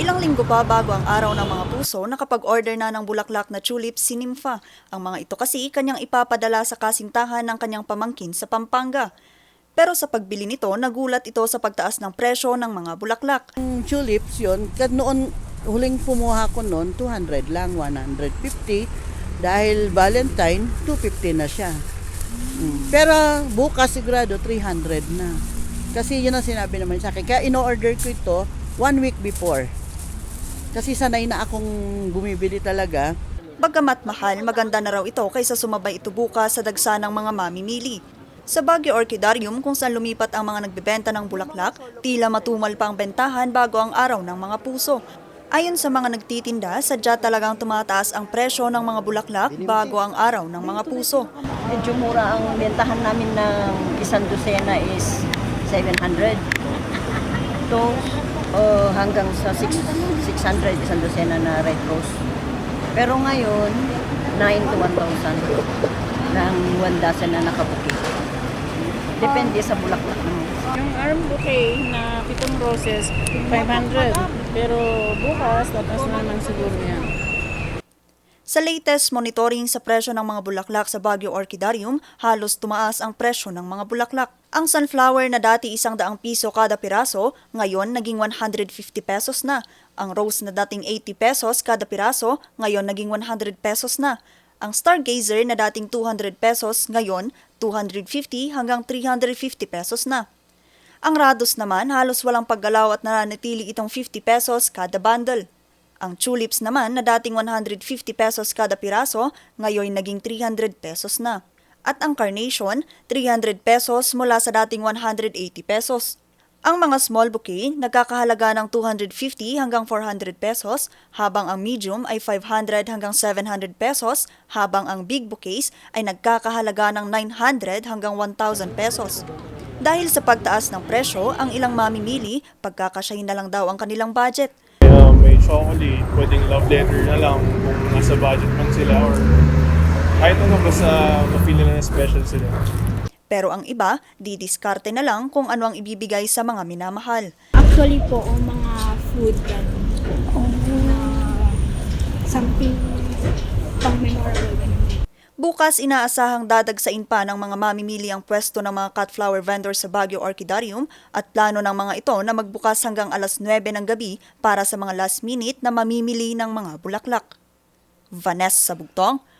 Ilang linggo pa bago ang araw ng mga puso, nakapag-order na ng bulaklak na tulips si Nympha. Ang mga ito kasi kanyang ipapadala sa kasintahan ng kanyang pamangkin sa Pampanga. Pero sa pagbili nito, nagulat ito sa pagtaas ng presyo ng mga bulaklak. Yung tulips yun, noon, huling pumuha ko noon, 200 lang, 150. Dahil Valentine, 250 na siya. Mm. Pero bukas sigurado 300 na. Kasi yun ang sinabi naman sa akin. Kaya in-order ko ito one week before. Kasi sanay na akong bumibili talaga. Bagamat mahal, maganda na raw ito kaysa sumabay ito bukas sa dagsa ng mga mamimili. Sa Baguio Orchidarium kung saan lumipat ang mga nagbebenta ng bulaklak, tila matumal pa ang bentahan bago ang araw ng mga puso. Ayon sa mga nagtitinda, sadya talagang tumataas ang presyo ng mga bulaklak bago ang araw ng mga puso. Medyo mura ang bentahan namin ng isang dosena is 700. To oh, hanggang sa 6, 600 isang dosena na red rose. Pero ngayon, 9 to 1,000 ng 1 dozen na nakabuki. Depende sa bulaklak naman. Yung arm bouquet na pitong roses, 500. Pero bukas, tataas na naman siguro yan. Sa latest monitoring sa presyo ng mga bulaklak sa Baguio Orchidarium, halos tumaas ang presyo ng mga bulaklak. Ang sunflower na dati isang daang piso kada piraso, ngayon naging 150 pesos na. Ang rose na dating 80 pesos kada piraso, ngayon naging 100 pesos na. Ang stargazer na dating 200 pesos, ngayon 250 hanggang 350 pesos na. Ang Rados naman halos walang paggalaw at nananatili itong 50 pesos kada bundle. Ang tulips naman na dating 150 pesos kada piraso, ngayon naging 300 pesos na. At ang carnation, 300 pesos mula sa dating 180 pesos. Ang mga small bouquet nagkakahalaga ng 250 hanggang 400 pesos, habang ang medium ay 500 hanggang 700 pesos, habang ang big bouquets ay nagkakahalaga ng 900 hanggang 1,000 pesos. Dahil sa pagtaas ng presyo, ang ilang mamimili, pagkakasyahin na lang daw ang kanilang budget. Kaya may chocolate, pwedeng love letter na lang kung nasa budget man sila or kahit ano basta ma-feel nila na special sila. Pero ang iba, didiskarte na lang kung ano ang ibibigay sa mga minamahal. Actually po, o mga food ganun. Na something pang memorable. Bukas inaasahang dadagsain pa ng mga mamimili ang pwesto ng mga cut flower vendors sa Baguio Orchidarium at plano ng mga ito na magbukas hanggang alas 9 ng gabi para sa mga last minute na mamimili ng mga bulaklak. Vanessa Bugtong